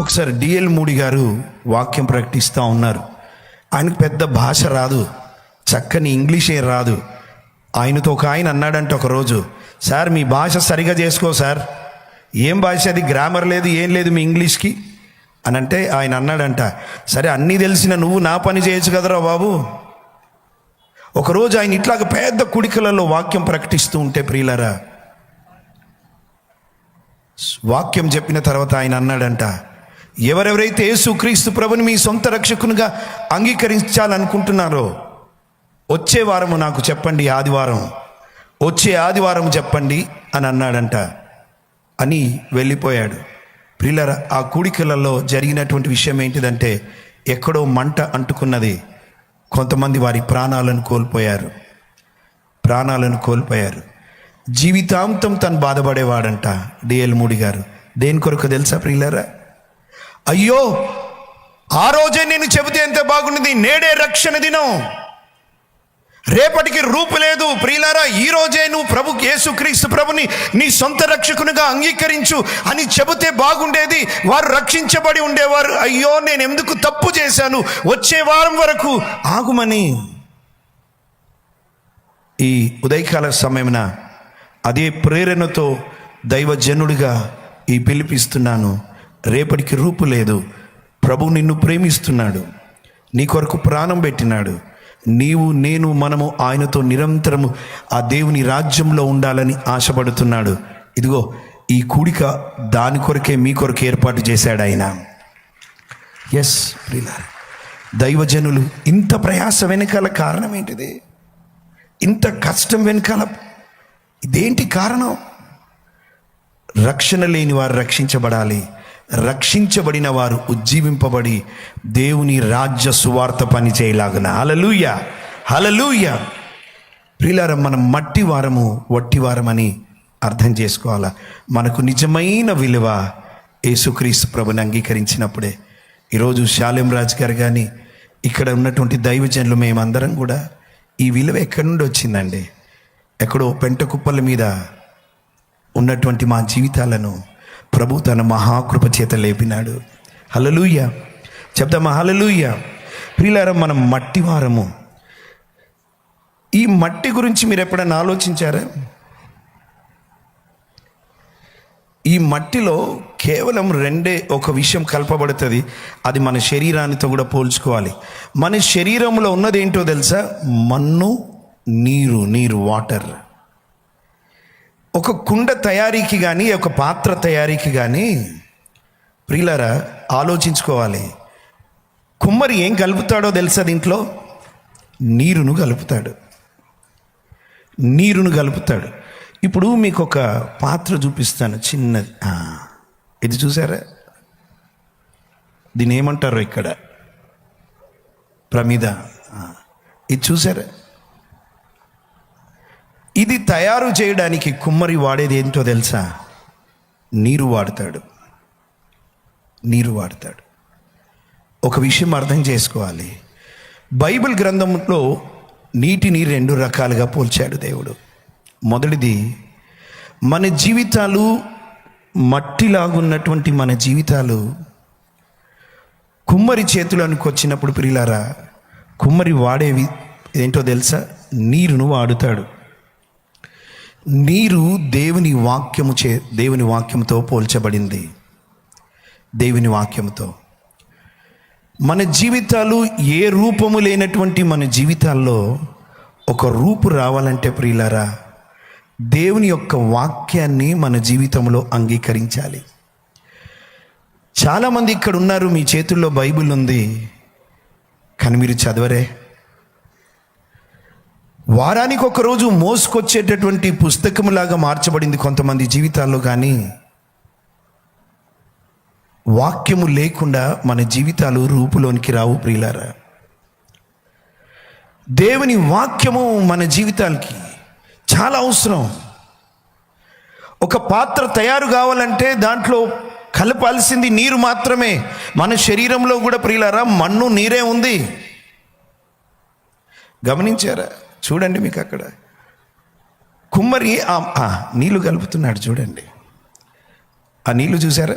ఒకసారి డిఎల్ మూడి గారు వాక్యం ప్రకటిస్తూ ఉన్నారు. ఆయనకు పెద్ద భాష రాదు. చక్కని ఇంగ్లీషే రాదు. ఆయనతో ఒక ఆయన అన్నాడంట ఒకరోజు సార్ మీ భాష సరిగా చేసుకో సార్. ఏం భాష అది? గ్రామర్ లేదు ఏం లేదు మీ ఇంగ్లీష్కి? అని అంటే ఆయన అన్నాడంట సరే అన్నీ తెలిసిన నువ్వు నా పని చేయొచ్చు కదరా బాబు? ఒకరోజు ఆయన ఇట్లాగ పెద్ద కుడికలలో వాక్యం ప్రకటిస్తూ ఉంటే ప్రియులరా వాక్యం చెప్పిన తర్వాత ఆయన అన్నాడంట ఎవరెవరైతే యేసుక్రీస్తు ప్రభుని మీ సొంత రక్షకునిగా అంగీకరించాలనుకుంటున్నారో వచ్చే వారము నాకు చెప్పండి ఆదివారం. వచ్చే ఆదివారం చెప్పండి అని అన్నాడంట. అని వెళ్ళిపోయాడు. ప్రిల్లర ఆ కూడికలలో జరిగినటువంటి విషయం ఏంటిదంటే ఎక్కడో మంట అంటుకున్నది. కొంతమంది వారి ప్రాణాలను కోల్పోయారు. ప్రాణాలను కోల్పోయారు. జీవితాంతం తను బాధపడేవాడంట డిఎల్ మూడి గారు. దేని కొరకు తెలుసా ప్రియులరా అయ్యో ఆ రోజే నేను చెబితే ఎంత బాగుండేది? నేడే రక్షణ దినం. రేపటికి రూపు లేదు. ప్రియులారా ఈ రోజే నువ్వు ప్రభు యేసుక్రీస్తు ప్రభుని నీ సొంత రక్షకునిగా అంగీకరించు అని చెబితే బాగుండేది. వారు రక్షించబడి ఉండేవారు. అయ్యో నేను ఎందుకు తప్పు చేశాను? వచ్చే వారం వరకు ఆగుమని. ఈ ఉదయకాల సమయమున అదే ప్రేరణతో దైవజనుడిగా ఈ పిలిపిస్తున్నాను. రేపటికి రూపు లేదు. ప్రభు నిన్ను ప్రేమిస్తున్నాడు. నీ కొరకు ప్రాణం పెట్టినాడు. నీవు నేను మనము ఆయనతో నిరంతరము ఆ దేవుని రాజ్యంలో ఉండాలని ఆశపడుతున్నాడు. ఇదిగో ఈ కూడిక దాని కొరకే మీ కొరకు ఏర్పాటు చేశాడు ఆయన. ఎస్ దైవజనులు ఇంత ప్రయాస వెనకాల కారణం ఏంటిది? ఇంత కష్టం వెనకాల ఇదేంటి కారణం? రక్షణ లేని వారు రక్షించబడాలి. రక్షించబడిన వారు ఉజ్జీవింపబడి దేవుని రాజ్య సువార్త పని చేయలాగున. హలలుయ హలలుయ ప్రిలారం మనం మట్టి వారము వట్టి వారమని అర్థం చేసుకోవాలా? మనకు నిజమైన విలువ యేసుక్రీస్తు ప్రభుని అంగీకరించినప్పుడే. ఈరోజు శాలెం రాజ్ గారు కానీ ఇక్కడ ఉన్నటువంటి దైవజనులు మేమందరం కూడా ఈ విలువ ఎక్కడి నుండి వచ్చిందండి? ఎక్కడో పెంట కుప్పల మీద ఉన్నటువంటి మా జీవితాలను ప్రభు తన మహాకృప చేత లేపినాడు. హలలుయ చెప్దామా? హలలుయ ప్రియులారం మనం మట్టి వారము. ఈ మట్టి గురించి మీరు ఎప్పుడైనా ఆలోచించారా? ఈ మట్టిలో కేవలం రెండే ఒక విషయం కలపబడుతుంది. అది మన శరీరానితో కూడా పోల్చుకోవాలి. మన శరీరంలో ఉన్నది ఏంటో తెలుసా? మన్ను నీరు నీరు వాటర్. ఒక కుండ తయారీకి కానీ ఒక పాత్ర తయారీకి కానీ ప్రియులరా ఆలోచించుకోవాలి. కుమ్మరి ఏం కలుపుతాడో తెలుసా దీంట్లో? నీరును కలుపుతాడు. నీరును కలుపుతాడు. ఇప్పుడు మీకు ఒక పాత్ర చూపిస్తాను చిన్నది. ఇది చూసారా? దీని ఏమంటారు ఇక్కడ? ప్రమిద. ఇది చూసారా? ఇది తయారు చేయడానికి కుమ్మరి వాడేది ఏంటో తెలుసా? నీరు వాడతాడు. నీరు వాడతాడు. ఒక విషయం అర్థం చేసుకోవాలి. బైబిల్ గ్రంథంలో నీటిని రెండు రకాలుగా పోల్చాడు దేవుడు. మొదటిది మన జీవితాలు మట్టిలాగున్నటువంటి మన జీవితాలు కుమ్మరి చేతులకు వచ్చినప్పుడు ప్రియులారా కుమ్మరి వాడేవి ఏంటో తెలుసా? నీరును వాడుతాడు. నీరు దేవుని వాక్యము చే దేవుని వాక్యంతో పోల్చబడింది. దేవుని వాక్యముతో. మన జీవితాలు ఏ రూపము లేనటువంటి మన జీవితాల్లో ఒక రూపు రావాలంటే ప్రియులారా దేవుని యొక్క వాక్యాన్ని మన జీవితంలో అంగీకరించాలి. చాలామంది ఇక్కడ ఉన్నారు మీ చేతుల్లో బైబిల్ ఉంది కానీ మీరు చదవరే? వారానికి ఒకరోజు మోసుకొచ్చేటటువంటి పుస్తకంలాగా మార్చబడింది కొంతమంది జీవితాల్లో కానీ వాక్యము లేకుండా మన జీవితాలు రూపులోనికి రావు ప్రియులారా. దేవుని వాక్యము మన జీవితాలకి చాలా అవసరం. ఒక పాత్ర తయారు కావాలంటే దాంట్లో కలపాల్సింది నీరు మాత్రమే. మన శరీరంలో కూడా ప్రియులారా మన్ను నీరే ఉంది. గమనించారా? చూడండి మీకు అక్కడ. కుమ్మరి ఆ- ఆ, నీళ్ళు కలుపుతున్నాడు చూడండి. ఆ నీళ్ళు చూసారా?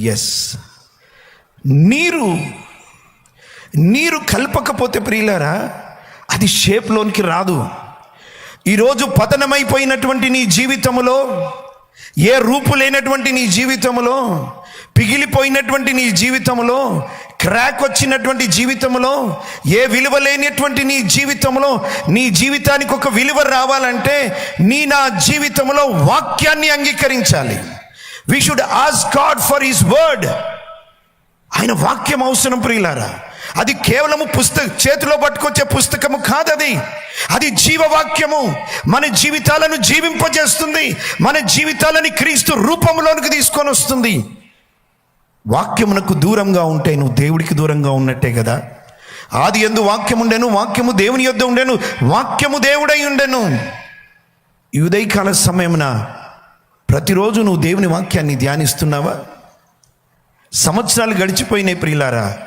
ఎస్ నీరు నీరు కలపకపోతే ప్రియులారా అది షేప్లోనికి రాదు. ఈరోజు పతనమైపోయినటువంటి నీ జీవితంలో ఏ రూపు లేనటువంటి నీ జీవితంలో పిగిలిపోయినటువంటి నీ జీవితంలో క్రాక్ వచ్చినటువంటి జీవితంలో ఏ విలువ లేనటువంటి నీ జీవితంలో నీ జీవితానికి ఒక విలువ రావాలంటే నీ నా జీవితంలో వాక్యాన్ని అంగీకరించాలి. We should ask God for his word ఆయన వాక్యం అవసరం ప్రియులారా. అది కేవలము పుస్తక చేతిలో పట్టుకొచ్చే పుస్తకము కాదది. అది జీవవాక్యము. మన జీవితాలను జీవింపజేస్తుంది. మన జీవితాలని క్రీస్తు రూపంలోనికి తీసుకొని వస్తుంది. వాక్యమునకు దూరంగా ఉంటే నువ్వు దేవుడికి దూరంగా ఉన్నట్టే కదా. ఆది ఎందు వాక్యం ఉండెను వాక్యము దేవుని యొద్ద ఉండెను వాక్యము దేవుడై ఉండెను. ఈ ఉదయకాల సమయమున ప్రతిరోజు నువ్వు దేవుని వాక్యాన్ని ధ్యానిస్తున్నావా? సంవత్సరాలు గడిచిపోయినాయి ప్రియులారా.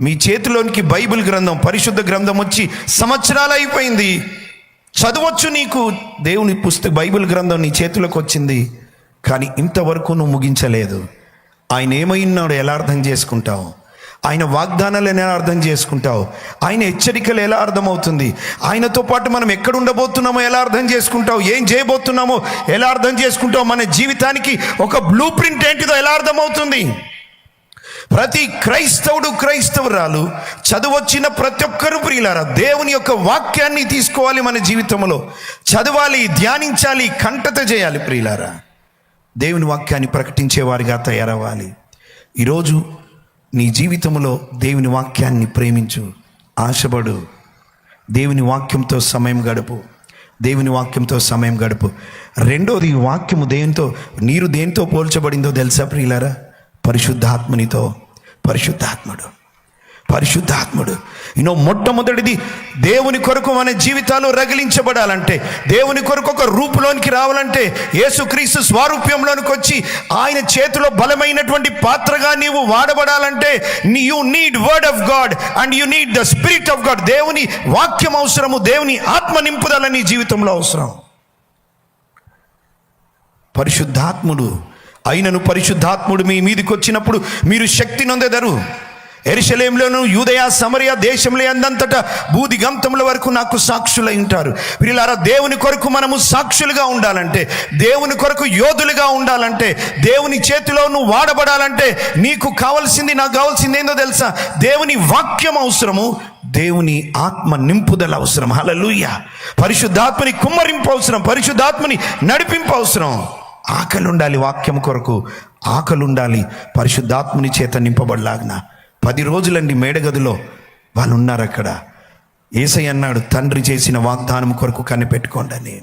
మీ చేతిలోనికి బైబిల్ గ్రంథం పరిశుద్ధ గ్రంథం వచ్చి సంవత్సరాలు అయిపోయింది. చదవచ్చు నీకు దేవుని పుస్తక బైబిల్ గ్రంథం నీ చేతిలోకి వచ్చింది. కానీ ఇంతవరకు నువ్వు ముగించలేదు. ఆయన ఏమైనాడు ఎలా అర్థం చేసుకుంటావు? ఆయన వాగ్దానాలు ఎలా అర్థం చేసుకుంటావు? ఆయన హెచ్చరికలు ఎలా అర్థమవుతుంది? ఆయనతో పాటు మనం ఎక్కడ ఉండబోతున్నామో ఎలా అర్థం చేసుకుంటావు? ఏం చేయబోతున్నామో ఎలా అర్థం చేసుకుంటావు? మన జీవితానికి ఒక బ్లూ ప్రింట్ ఏంటిదో ఎలా అర్థమవుతుంది? ప్రతి క్రైస్తవుడు క్రైస్తవురాలు చదువొచ్చిన ప్రతి ఒక్కరు ప్రియులారా దేవుని యొక్క వాక్యాన్ని తీసుకోవాలి మన జీవితంలో. చదవాలి ధ్యానించాలి కంటత చేయాలి ప్రియులారా. దేవుని వాక్యాన్ని ప్రకటించేవారిగా తయారవ్వాలి. ఈరోజు నీ జీవితంలో దేవుని వాక్యాన్ని ప్రేమించు ఆశపడు. దేవుని వాక్యంతో సమయం గడుపు. దేవుని వాక్యంతో సమయం గడుపు. రెండోది వాక్యము దేనితో నీరు దేనితో పోల్చబడిందో తెలుసా ప్రియులారా? పరిశుద్ధాత్మనితో. పరిశుద్ధాత్ముడు. పరిశుద్ధాత్ముడు. ఇన్నో మొట్టమొదటిది దేవుని కొరకు మన జీవితాలు రగిలించబడాలంటే దేవుని కొరకు ఒక రూపులోనికి రావాలంటే యేసుక్రీస్తు స్వారూప్యంలోనికి వచ్చి ఆయన చేతిలో బలమైనటువంటి పాత్రగా నీవు వాడబడాలంటే you need word of God and you need the spirit of God దేవుని వాక్యం అవసరము దేవుని ఆత్మ నింపుదల నీ జీవితంలో అవసరం. పరిశుద్ధాత్ముడు అయినను పరిశుద్ధాత్ముడు మీ మీదకి వచ్చినప్పుడు మీరు శక్తి నొందెదరు? ఎరిశలేంలోను యూదయ సమరయ దేశంలో అందంతట బూది గంతముల వరకు నాకు సాక్షులై ఉంటారు. వీళ్ళారా దేవుని కొరకు మనము సాక్షులుగా ఉండాలంటే దేవుని కొరకు యోధులుగా ఉండాలంటే దేవుని చేతిలో నువ్వు వాడబడాలంటే నీకు కావాల్సింది నాకు కావాల్సింది ఏందో తెలుసా? దేవుని వాక్యం అవసరము దేవుని ఆత్మ నింపుదల అవసరం. హలలుయ పరిశుద్ధాత్మని కుమ్మరింపు అవసరం పరిశుద్ధాత్మని నడిపింపు అవసరం. ఆకలి ఉండాలి వాక్యం కొరకు ఆకలి ఉండాలి పరిశుద్ధాత్మని చేత నింపబడలాగిన పది రోజులండి మేడగదిలో. వాళ్ళు ఉన్నారు అక్కడ ఏసై అన్నాడు తండ్రి చేసిన వాగ్దానం కొరకు కనిపెట్టుకోండి అని